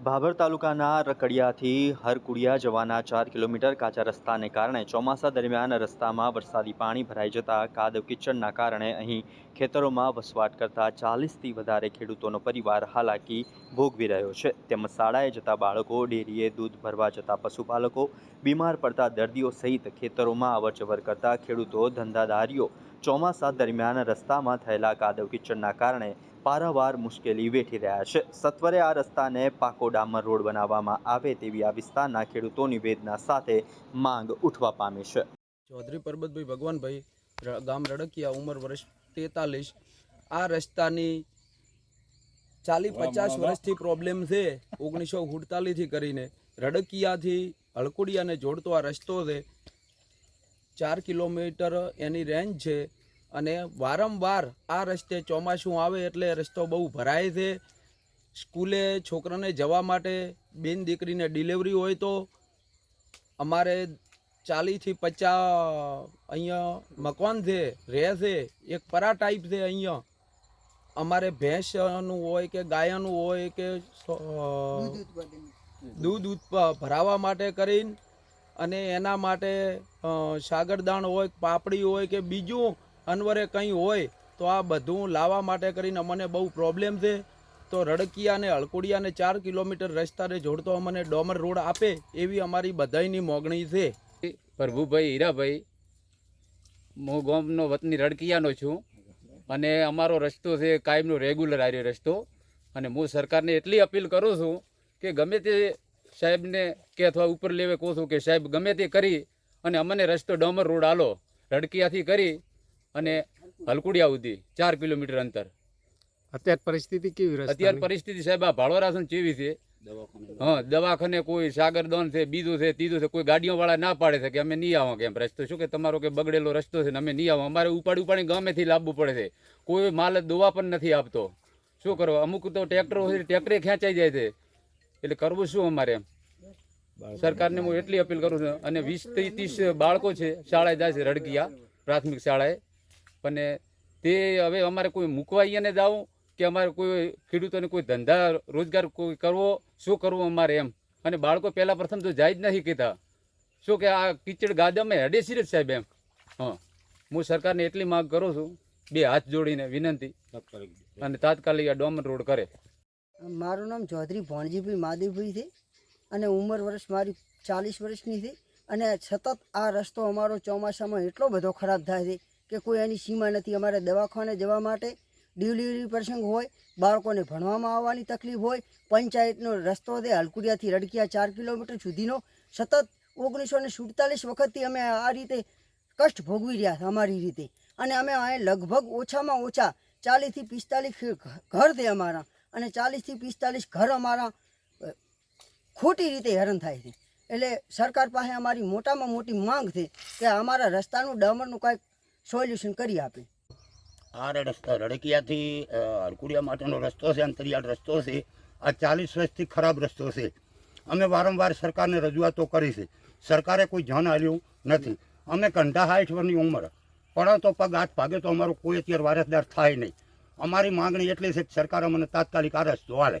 ભાભર તાલુકાના રકડિયાથી હરકુડિયા જવાના ચાર કિલોમીટર કાચા રસ્તાને કારણે ચોમાસા દરમિયાન રસ્તામાં વરસાદી પાણી ભરાઈ જતા કાદવ કિચડના કારણે અહીં ખેતરોમાં વસવાટ કરતા ચાલીસથી વધારે ખેડૂતોનો પરિવાર હાલાકી ભોગવી રહ્યો છે. તેમજ શાળાએ જતા બાળકો, ડેરીએ દૂધ ભરવા જતા પશુપાલકો બીમાર પડતા દર્દીઓ સહિત ખેતરોમાં અવરજવર કરતા ખેડૂતો ધંધાદારીઓ ચોમાસા દરમિયાન રસ્તામાં થયેલા કાદવ કિચડના કારણે પારાવાર મુશ્કેલી વેઠી રહ્યા છે. સત્વરે આ રસ્તાને પાકો ડામર રોડ બનાવવામાં આવે તેવી આ વિસ્તારના ખેડૂતોની વેદના સાથે માંગ ઉઠવા પામી છે. ચૌધરી પરબતભાઈ ભગવાનભાઈ ગામ રડકિયા ઉંમર વર્ષ તેતાલીસ. આ રસ્તાની ચાલી પચાસ વર્ષથી પ્રોબ્લેમ છે. ઓગણીસો થી કરીને રડકિયાથી હળકુડિયાને જોડતો આ રસ્તો છે. ચાર કિલોમીટર એની રેન્જ છે. અને વારંવાર આ રસ્તે ચોમાસું આવે એટલે રસ્તો બહુ ભરાય છે. સ્કૂલે છોકરાને જવા માટે બેન દીકરીને ડિલિવરી હોય તો અમારે ચાલીસથી પચાસ અહીંયા મકવાન છે રહે છે એક પરા ટાઈપ છે અહીંયા. અમારે ભેંસનું હોય કે ગાયનું હોય કે દૂધ ઉત્પ- ભરાવા માટે કરીને અને એના માટે સાગરદાણ હોય પાપડી હોય કે બીજું અનવરે કંઈ હોય તો આ બધું લાવવા માટે કરીને અમને બહુ પ્રોબ્લેમ છે. તો રડકિયા અને હળકુડિયાને ચાર કિલોમીટર રસ્તાને જોડતો અમને ડોમર રોડ આપે એવી અમારી બધાયની મોગણી છે. પ્રભુભાઈ, હીરાભાઈ, હું ગામનો વતની રડકિયાનો છું અને અમારો રસ્તો છે કાયમનો રેગ્યુલર આર્યો રસ્તો. અને હું સરકારને એટલી અપીલ કરું છું કે ગમે તે સાહેબને કે અથવા ઉપર લેવે કહું છું કે સાહેબ ગમે તે કરી અને અમને રસ્તો ડોમર રોડ આલો, રડકિયાથી કરી અને હલકુડિયા સુધી ચાર કિલોમીટર અંતર. અત્યારે પરિસ્થિતિ કેવી અત્યારે પરિસ્થિતિ સાહેબ આ ભાડોરાસન ચેવી છે? હા દવાખાને કોઈ સાગરદોન છે બીજું છે ત્રીજું છે કોઈ ગાડીઓ વાળા ના પાડે છે કે અમે નહીં આવો કેમ? રસ્તો શું કે તમારો કે બગડેલો રસ્તો છે ને અમે નહીં આવો? અમારે ઉપાડી ઉપાડી ગામેથી લાવવું પડે છે. કોઈ માલ દવા પણ નથી આપતો. શું કરો? અમુક તો ટ્રેક્ટરો હોય ટ્રેક્ટરે ખેંચાઈ જાય છે. એટલે કરવું શું અમારે એમ? સરકારને હું એટલી અપીલ કરું છું. અને વીસ ત્રીસ બાળકો છે શાળાએ જાય છે રડકિયા પ્રાથમિક શાળાએ. અને તે હવે અમારે કોઈ મૂકવા અને જાવું કે અમારે કોઈ ખેડૂતોને કોઈ ધંધા રોજગાર કોઈ કરવો શું કરવું અમારે એમ? અને બાળકો પહેલાં પ્રથમ તો જાય જ નથી કહેતા. શું કે આ કિચડ ગાદમે હેડે જ સાહેબ એમ? હા. હું સરકારને એટલી માંગ કરું છું બે હાથ જોડીને વિનંતી. અને તાત્કાલિક આ ડોમન રોડ કરે. મારું નામ ચૌધરી ભણજીભાઈ માદેવભાઈ છે અને ઉંમર વર્ષ મારી ચાલીસ વર્ષની છે. અને સતત આ રસ્તો અમારો ચોમાસામાં એટલો બધો ખરાબ થાય છે કે કોઈ એની સીમા નથી. અમારે દવાખાને જવા માટે ડિલિવરી પ્રસંગ હોય, બાળકોને ભણવામાં આવવાની તકલીફ હોય, પંચાયતનો રસ્તો છે હલકુડિયાથી રડકિયા ચાર કિલોમીટર સુધીનો. સતત ઓગણીસો ને સુડતાલીસ વખતથી અમે આ રીતે કષ્ટ ભોગવી રહ્યા હતા અમારી રીતે. અને અમે અહીં લગભગ ઓછામાં ઓછા ચાલીસથી પિસ્તાલીસ ઘર છે અમારા. અને ચાલીસથી પિસ્તાલીસ ઘર અમારા ખોટી રીતે હેરાન થાય છે. એટલે સરકાર પાસે અમારી મોટામાં મોટી માંગ છે કે અમારા રસ્તાનું, ડામરનું કાંઈક સોલ્યુશન કરી આપે. આ રસ્તા રડકિયાથી હરકુડિયા માટેનો રસ્તો છે, અંતરિયાળ રસ્તો છે. આ ચાલીસ વર્ષથી ખરાબ રસ્તો છે. અમે વારંવાર સરકારને રજૂઆતો કરી છે. સરકારે કોઈ ધ્યાન આપ્યું નથી. અમે કંઢા સાઠ વર્ષની ઉંમર. પરંતુ પગ, હાથ ભાગે તો અમારો કોઈ અત્યારે વારસદાર થાય નહીં. અમારી માંગણી એટલી છે કે સરકાર અમને તાત્કાલિક આ રસ્તો હાલે